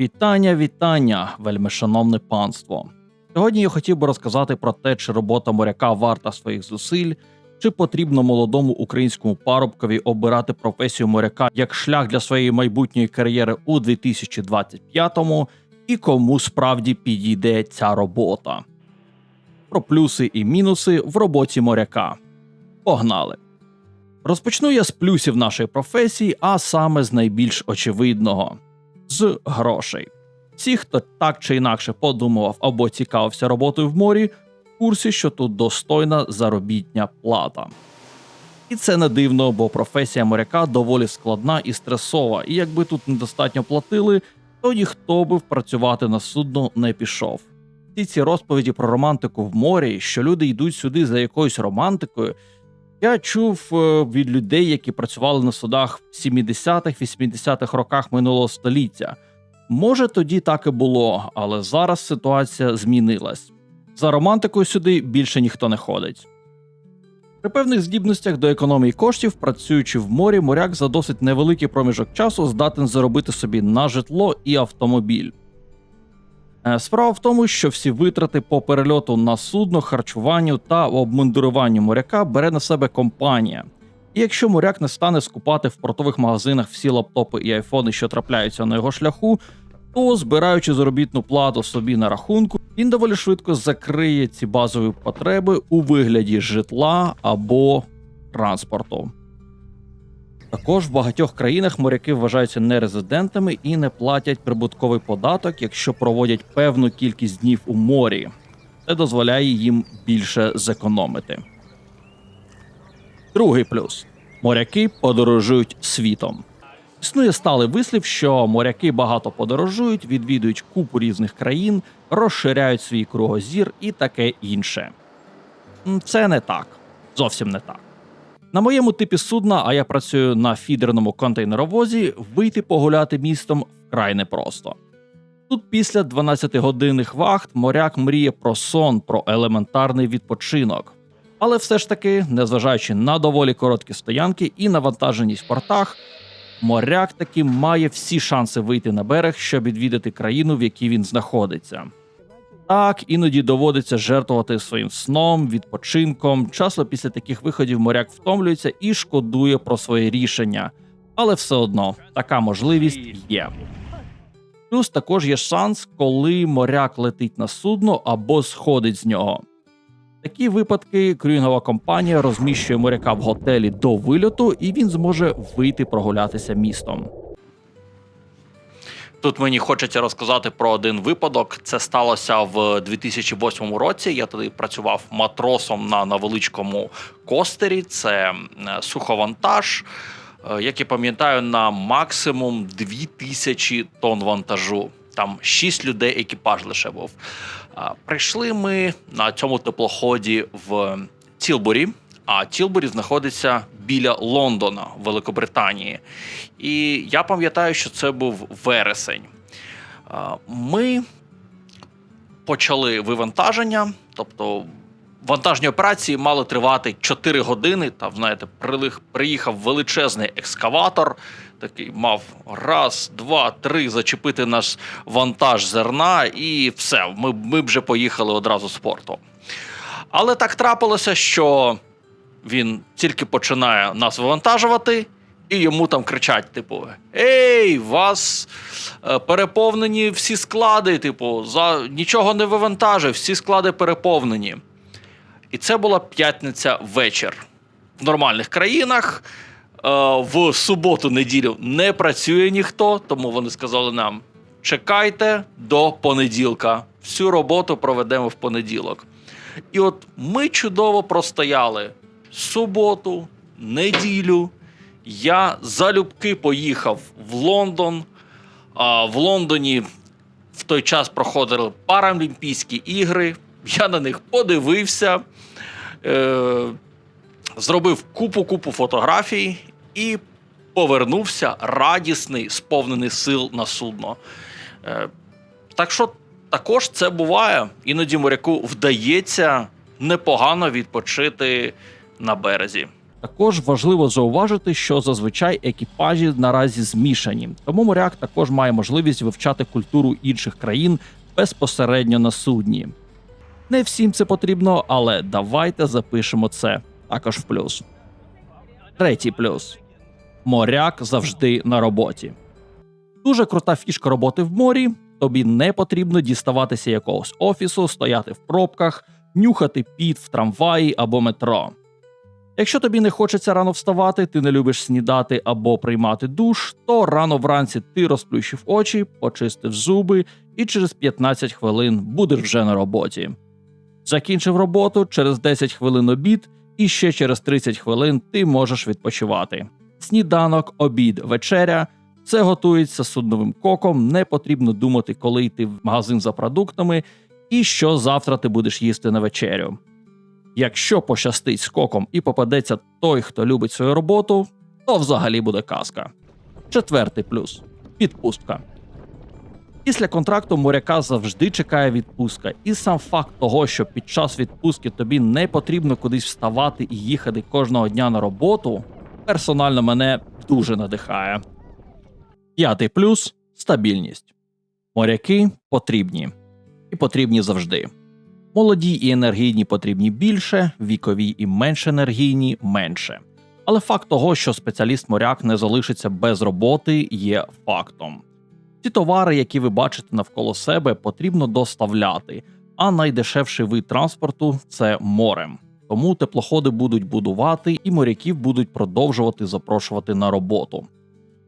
Вітання, вітання, вельмишановне панство. Сьогодні я хотів би розказати про те, чи робота моряка варта своїх зусиль, чи потрібно молодому українському парубкові обирати професію моряка як шлях для своєї майбутньої кар'єри у 2025-му, і кому справді підійде ця робота. Про плюси і мінуси в роботі моряка. Погнали! Розпочну я з плюсів нашої професії, а саме з найбільш очевидного з грошей. Всі, хто так чи інакше подумував або цікавився роботою в морі, в курсі, що тут достойна заробітня плата. І це не дивно, бо професія моряка доволі складна і стресова, і якби тут недостатньо платили, то ніхто би працювати на судно не пішов. Всі ці розповіді про романтику в морі, що люди йдуть сюди за якоюсь романтикою, я чув е, від людей, які працювали на судах в 70-х, 80-х роках минулого століття. Може, тоді так і було, але зараз ситуація змінилась. За романтикою сюди більше ніхто не ходить. При певних здібностях до економії коштів, працюючи в морі, моряк за досить невеликий проміжок часу здатен заробити собі на житло і автомобіль. Е, Справа в тому, що всі витрати по перельоту на судно, харчуванню та обмундируванню моряка бере на себе компанія. І якщо моряк не стане скупати в портових магазинах всі лаптопи і айфони, що трапляються на його шляху, то збираючи заробітну плату собі на рахунку, він доволі швидко закриє ці базові потреби у вигляді житла або транспорту. Також в багатьох країнах моряки вважаються нерезидентами і не платять прибутковий податок, якщо проводять певну кількість днів у морі. Це дозволяє їм більше зекономити. Другий плюс: моряки подорожують світом. Існує сталий вислів, що моряки багато подорожують, відвідують купу різних країн, розширяють свій кругозір і таке інше. Це не так. Зовсім не так. На моєму типі судна, а я працюю на фідерному контейнеровозі, вийти погуляти містом вкрай непросто. Тут після 12-годинних вахт моряк мріє про сон, про елементарний відпочинок. Але все ж таки, незважаючи на доволі короткі стоянки і навантаженість в портах, моряк таки має всі шанси вийти на берег, щоб відвідати країну, в якій він знаходиться. Так, іноді доводиться жертвувати своїм сном, відпочинком. Часто після таких виходів моряк втомлюється і шкодує про своє рішення. Але все одно така можливість є. Плюс також є шанс, коли моряк летить на судно або сходить з нього. Такі випадки крюїнгова компанія розміщує моряка в готелі до вильоту, і він зможе вийти прогулятися містом. Тут мені хочеться розказати про один випадок. Це сталося в 2008 році. Я тоді працював матросом на невеличкому костері. Це суховантаж. Е, Як я пам'ятаю, на максимум 2000 тонн вантажу. Там 6 людей екіпаж лише був. Прийшли ми на цьому теплоході в Тілбурі. А Тілбурі знаходиться біля Лондона, Великобританії. І я пам'ятаю, що це був вересень. Ми почали вивантаження, тобто вантажні операції мали тривати 4 години. Там, знаєте, приїхав величезний екскаватор, такий мав раз, два, три зачепити наш вантаж зерна, і все. Ми, ми вже поїхали одразу з порту. Але так трапилося, що він тільки починає нас вивантажувати, і йому там кричать: типу: Ей, вас е, переповнені всі склади, типу, за нічого не вивантажив, всі склади переповнені. І це була п'ятниця вечір. В нормальних країнах е, в суботу-неділю не працює ніхто, тому вони сказали нам: чекайте до понеділка. Всю роботу проведемо в понеділок. І от ми чудово простояли суботу, неділю. Я залюбки поїхав в Лондон. А в Лондоні в той час проходили Паралімпійські ігри. Я на них подивився, е, зробив купу-купу фотографій і повернувся радісний, сповнений сил на судно. Е, так що також це буває. Іноді моряку вдається непогано відпочити на березі. Також важливо зауважити, що зазвичай екіпажі наразі змішані, тому моряк також має можливість вивчати культуру інших країн безпосередньо на судні. Не всім це потрібно, але давайте запишемо це також в плюс. Третій плюс: моряк завжди на роботі. Дуже крута фішка роботи в морі. Тобі не потрібно діставатися якогось офісу, стояти в пробках, нюхати піт в трамваї або метро. Якщо тобі не хочеться рано вставати, ти не любиш снідати або приймати душ, то рано вранці ти розплющив очі, почистив зуби і через 15 хвилин будеш вже на роботі. Закінчив роботу через 10 хвилин обід, і ще через 30 хвилин ти можеш відпочивати. Сніданок, обід, вечеря це готується судновим коком. Не потрібно думати, коли йти в магазин за продуктами і що завтра ти будеш їсти на вечерю. Якщо пощастить з коком і попадеться той, хто любить свою роботу, то взагалі буде казка. Четвертий плюс відпустка. Після контракту моряка завжди чекає відпустка, і сам факт того, що під час відпустки тобі не потрібно кудись вставати і їхати кожного дня на роботу, персонально мене дуже надихає. П'ятий плюс стабільність. Моряки потрібні і потрібні завжди. Молоді і енергійні потрібні більше, вікові і менш енергійні менше. Але факт того, що спеціаліст-моряк не залишиться без роботи, є фактом. Ці товари, які ви бачите навколо себе, потрібно доставляти, а найдешевший вид транспорту це морем. Тому теплоходи будуть будувати і моряків будуть продовжувати запрошувати на роботу.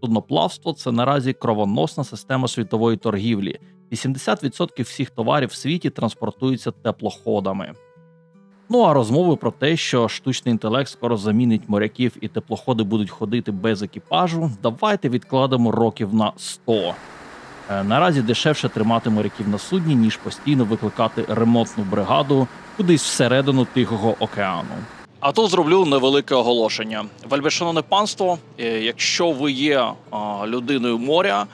Судноплавство це наразі кровоносна система світової торгівлі. 80% всіх товарів в світі транспортуються теплоходами. Ну а розмови про те, що штучний інтелект скоро замінить моряків і теплоходи будуть ходити без екіпажу, давайте відкладемо років на 100. Е, Наразі дешевше тримати моряків на судні, ніж постійно викликати ремонтну бригаду кудись всередину Тихого океану. А тут зроблю невелике оголошення. Вельмишановне панство, е, якщо ви є людиною моря,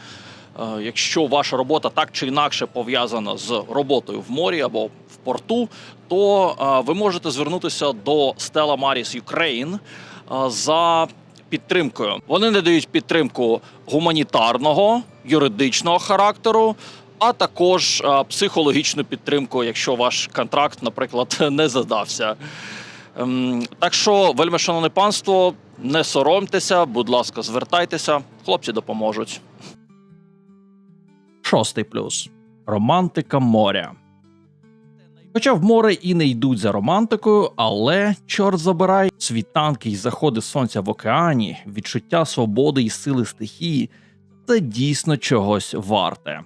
е, якщо ваша робота так чи інакше пов'язана з роботою в морі або в порту, то ви можете звернутися до Stella Maris Ukraine за підтримкою. Вони надають підтримку гуманітарного, юридичного характеру. А також психологічну підтримку, якщо ваш контракт, наприклад, не задався. Ем, так що, вельми шановне панство, не соромтеся, будь ласка, звертайтеся, хлопці допоможуть. Шостий плюс романтика моря. Хоча в море і не йдуть за романтикою, але чорт забирай, світанки й заходи сонця в океані, відчуття свободи і сили стихії це дійсно чогось варте.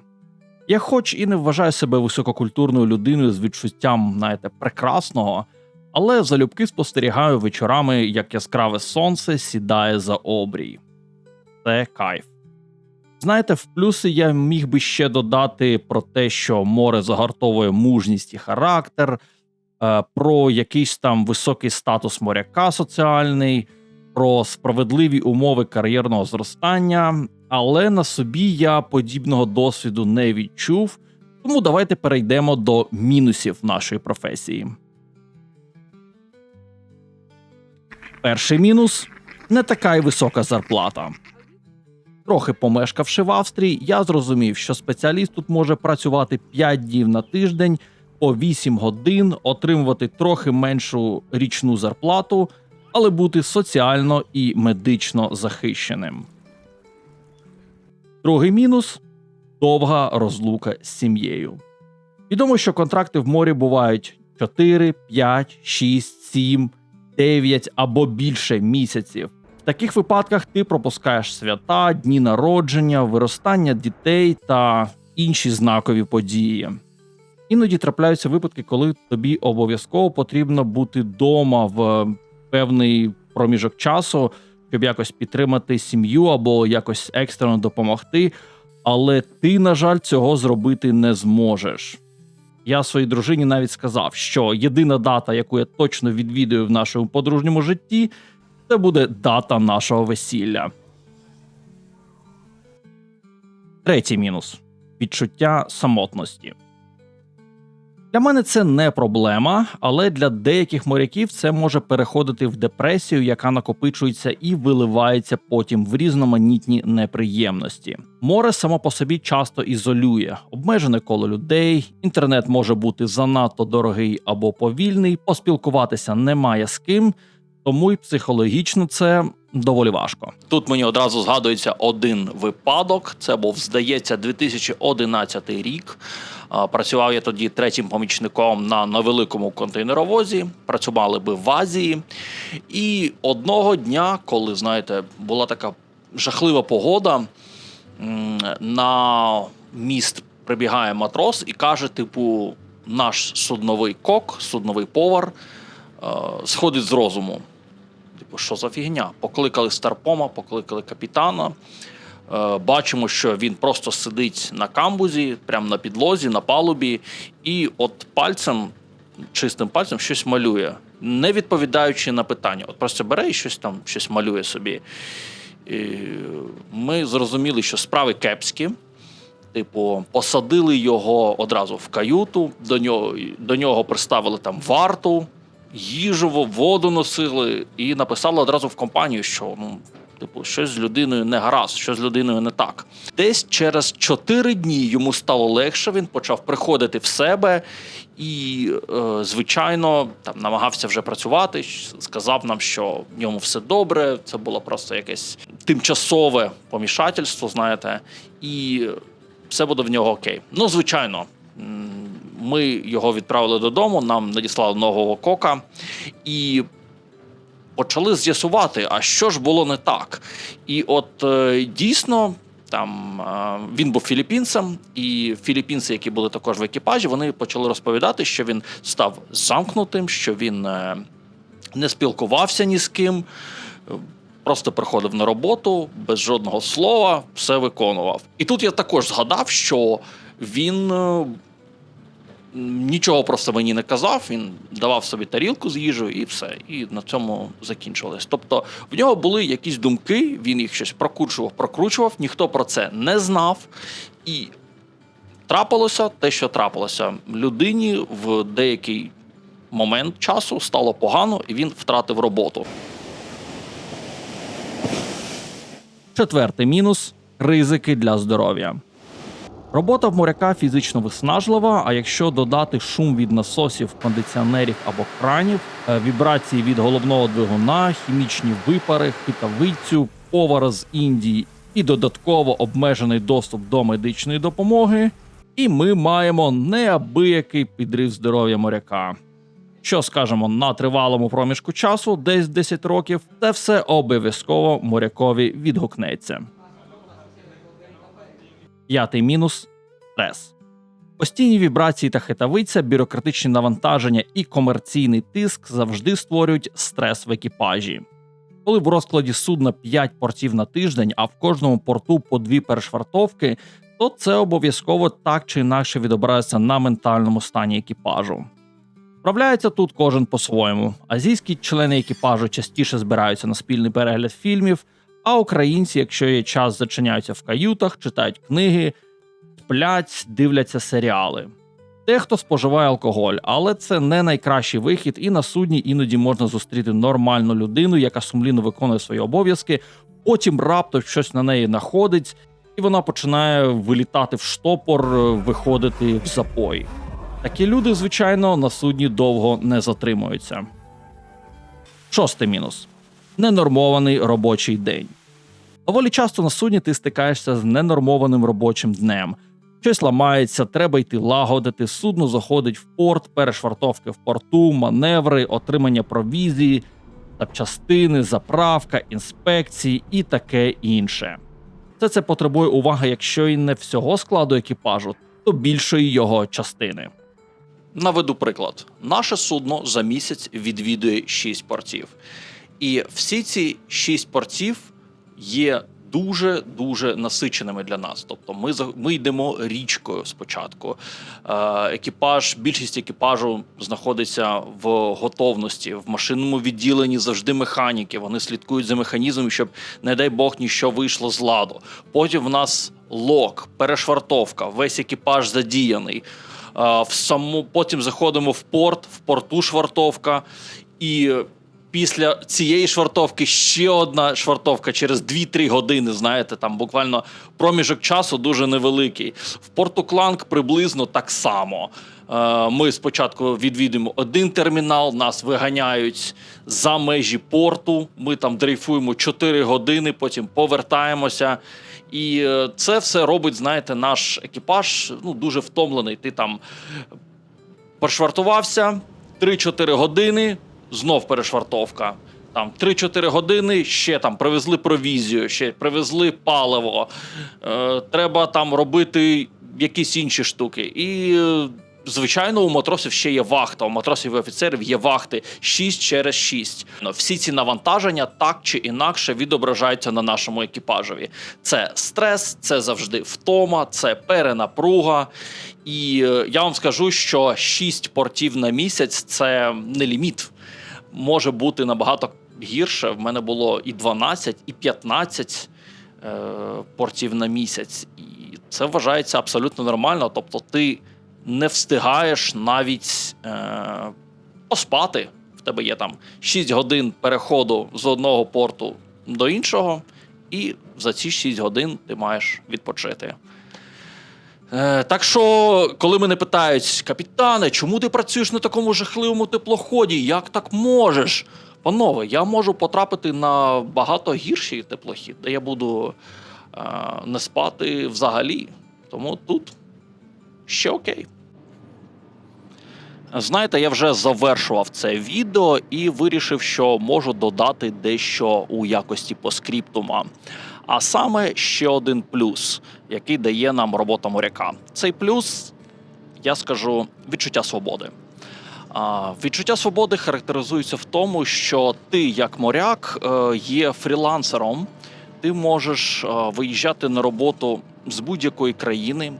Я, хоч і не вважаю себе висококультурною людиною з відчуттям, знаєте, прекрасного, але залюбки спостерігаю вечорами, як яскраве сонце сідає за обрій. Це кайф. Знаєте, в плюси я міг би ще додати про те, що море загартовує мужність і характер, е, про якийсь там високий статус моряка соціальний, про справедливі умови кар'єрного зростання, але на собі я подібного досвіду не відчув. Тому давайте перейдемо до мінусів нашої професії. Перший мінус не така й висока зарплата. Трохи помешкавши в Австрії, я зрозумів, що спеціаліст тут може працювати 5 днів на тиждень по 8 годин, отримувати трохи меншу річну зарплату, але бути соціально і медично захищеним. Другий мінус довга розлука з сім'єю. Відомо, що контракти в морі бувають 4, 5, 6, 7, 9 або більше місяців. В таких випадках ти пропускаєш свята, дні народження, виростання дітей та інші знакові події. Іноді трапляються випадки, коли тобі обов'язково потрібно бути вдома в певний проміжок часу, щоб якось підтримати сім'ю або якось екстрено допомогти. Але ти, на жаль, цього зробити не зможеш. Я своїй дружині навіть сказав, що єдина дата, яку я точно відвідую в нашому подружньому житті, це буде дата нашого весілля. Третій мінус відчуття самотності. Для мене це не проблема, але для деяких моряків це може переходити в депресію, яка накопичується і виливається потім в різноманітні неприємності. Море само по собі часто ізолює, обмежене коло людей, інтернет може бути занадто дорогий або повільний, поспілкуватися немає з ким, тому й психологічно це доволі важко. Тут мені одразу згадується один випадок. Це був, здається, 2011 рік. Працював я тоді третім помічником на невеликому контейнеровозі. Працювали би в Азії. І одного дня, коли знаєте, була така жахлива погода, на міст прибігає матрос і каже: типу, наш судновий кок, судновий повар сходить з розуму. Типу, що за фігня? Покликали старпома, покликали капітана. Е, Бачимо, що він просто сидить на камбузі, прямо на підлозі, на палубі, і от пальцем, чистим пальцем, щось малює, не відповідаючи на питання. От просто бере і щось там щось малює собі. І ми зрозуміли, що справи кепські. Типу, посадили його одразу в каюту, до нього, до нього приставили там варту, їжу, воду носили, і написали одразу в компанію, що ну, типу, щось з людиною не гаразд, щось з людиною не так. Десь через 4 дні йому стало легше, він почав приходити в себе і, е, звичайно, там намагався вже працювати. Сказав нам, що в ньому все добре. Це було просто якесь тимчасове помішательство, знаєте, і все буде в нього окей. Ну, звичайно. Ми його відправили додому, нам надіслали нового кока, і почали з'ясувати, а що ж було не так. І от е, дійсно. Там е, він був філіппінцем, і філіппінці, які були також в екіпажі, вони почали розповідати, що він став замкнутим, що він е, не спілкувався ні з ким, просто приходив на роботу без жодного слова, все виконував. І тут я також згадав, що він нічого просто мені не казав. Він давав собі тарілку з їжею і все. І на цьому закінчилось. Тобто в нього були якісь думки, він їх щось прокручував, прокручував, ніхто про це не знав. І трапилося те, що трапилося. Людині в деякий момент часу стало погано, і він втратив роботу. Четвертий мінус ризики для здоров'я. Робота в моряка фізично виснажлива. А якщо додати шум від насосів, кондиціонерів або кранів, е, вібрації від головного двигуна, хімічні випари, хитавицю, повара з Індії і додатково обмежений доступ до медичної допомоги, і ми маємо неабиякий підрив здоров'я моряка. Що скажемо на тривалому проміжку часу, десь 10 років, це все обов'язково морякові відгукнеться. П'ятий мінус стрес. Постійні вібрації та хитавиця, бюрократичні навантаження і комерційний тиск завжди створюють стрес в екіпажі. Коли в розкладі судна 5 портів на тиждень, а в кожному порту по дві перешвартовки, то це обов'язково так чи інакше відобразиться на ментальному стані екіпажу. Справляється тут кожен по-своєму. Азійські члени екіпажу частіше збираються на спільний перегляд фільмів, а українці, якщо є час, зачиняються в каютах, читають книги, сплять, дивляться серіали. Дехто споживає алкоголь, але це не найкращий вихід, і на судні іноді можна зустріти нормальну людину, яка сумлінно виконує свої обов'язки, потім раптом щось на неї находить, і вона починає вилітати в штопор, виходити в запой. Такі люди, звичайно, на судні довго не затримуються. Шостий мінус ненормований робочий день. Доволі часто на судні ти стикаєшся з ненормованим робочим днем. Щось ламається, треба йти лагодити, судно заходить в порт, перешвартовки в порту, маневри, отримання провізії, запчастини, заправка, інспекції і таке інше. Все це потребує уваги, якщо і не всього складу екіпажу, то більшої його частини. Наведу приклад: наше судно за місяць відвідує 6 портів. І всі ці 6 портів є дуже дуже насиченими для нас. Тобто, ми ми йдемо річкою спочатку. Е, екіпаж, більшість екіпажу знаходиться в готовності в машинному відділенні завжди механіки. Вони слідкують за механізмом, щоб, не дай Бог, ніщо вийшло з ладу. Потім в нас лок, перешвартовка, весь екіпаж задіяний. Е, В саму, потім заходимо в порт, в порту швартовка, і після цієї швартовки ще одна швартовка через 2-3 години. Знаєте, там буквально проміжок часу дуже невеликий. В порту Кланк приблизно так само. Е, Ми спочатку відвідуємо один термінал, нас виганяють за межі порту. Ми там дрейфуємо 4 години, потім повертаємося. І е, це все робить, знаєте, наш екіпаж ну, дуже втомлений. Ти там перешвартувався 3-4 години, знов перешвартовка. Там 3-4 години ще там привезли провізію, ще привезли паливо. Е, треба там робити якісь інші штуки. І, е, звичайно, у матросів ще є вахта. У матросів і офіцерів є вахти 6 через 6. Ну, Всі ці навантаження так чи інакше відображаються на нашому екіпажеві. Це стрес, це завжди втома, це перенапруга. І е, я вам скажу, що 6 портів на місяць це не ліміт може бути набагато гірше. В мене було і 12, і 15 е, портів на місяць. І це вважається абсолютно нормально. Тобто, ти не встигаєш навіть е, поспати. В тебе є там 6 годин переходу з одного порту до іншого, і за ці 6 годин ти маєш відпочити. Е, так що, коли мене питають, капітане, чому ти працюєш на такому жахливому теплоході? Як так можеш? Панове, я можу потрапити на багато гірший теплохід, де я буду е, не спати взагалі. Тому тут ще окей. Знаєте, я вже завершував це відео і вирішив, що можу додати дещо у якості поскріптума. А саме ще один плюс, який дає нам робота моряка. Цей плюс, я скажу, відчуття свободи. Відчуття свободи характеризується в тому, що ти, як моряк, е, є фрілансером, ти можеш е, виїжджати на роботу з будь-якої країни,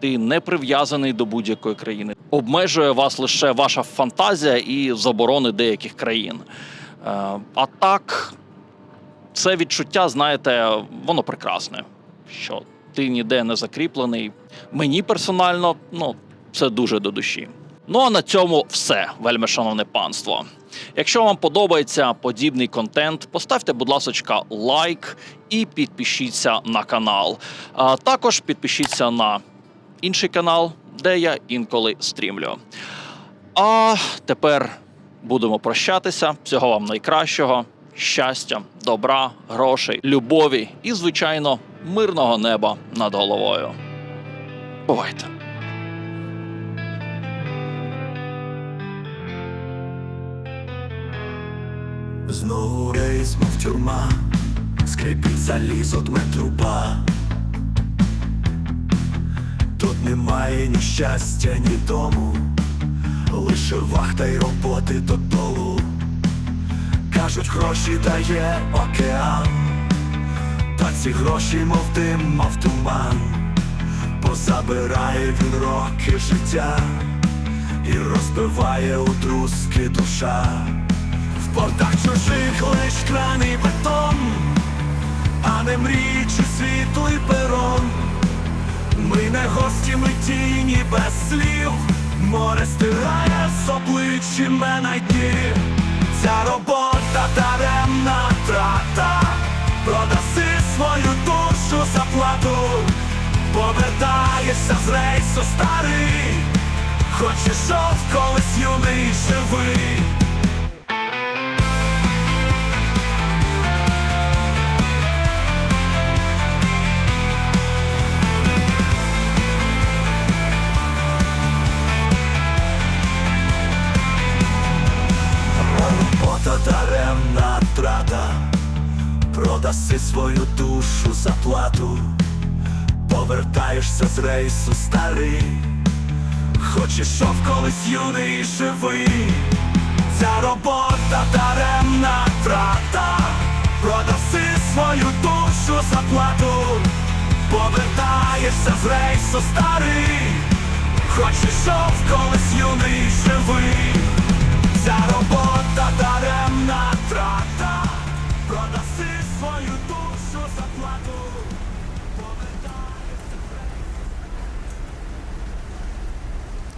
ти не прив'язаний до будь-якої країни. Обмежує вас лише ваша фантазія і заборони деяких країн. Е, А так, це відчуття, знаєте, воно прекрасне, що ти ніде не закріплений. Мені персонально, ну, це дуже до душі. Ну а на цьому все, вельми шановне панство. Якщо вам подобається подібний контент, поставте, будь ласка, лайк і підпишіться на канал. А також підпишіться на інший канал, де я інколи стрімлю. А тепер будемо прощатися. Всього вам найкращого, щастя, добра, грошей, любові і, звичайно, мирного неба над головою. Бувайте! Знову рейс, мов тюрма, скрипить залізо дме труба. Тут немає ні щастя, ні дому, лише вахта й роботи додолу. Кажуть, гроші дає океан, та ці гроші, мов дим, мов туман, позабирає він роки життя і розбиває у друзки душа. В портах чужих лиш краний бетон, а не мрій чи світлий перон. Ми не гості, ми тіні без слів, море стирає з обличчя мене дні. Ця робота даремна трата, продаси свою душу за плату, повертаєшся з рейсу старий, хочеш ішов колись юний живий. Робота даремна трата, продаси свою душу за плату, повертаєшся з рейсу старий, хоч ішов колись юний і живий, ця робота даремна трата, продаси свою душу за плату, повертаєшся з рейсу старий, хоч ішов колись юний і живий. Ця робота даремна трата.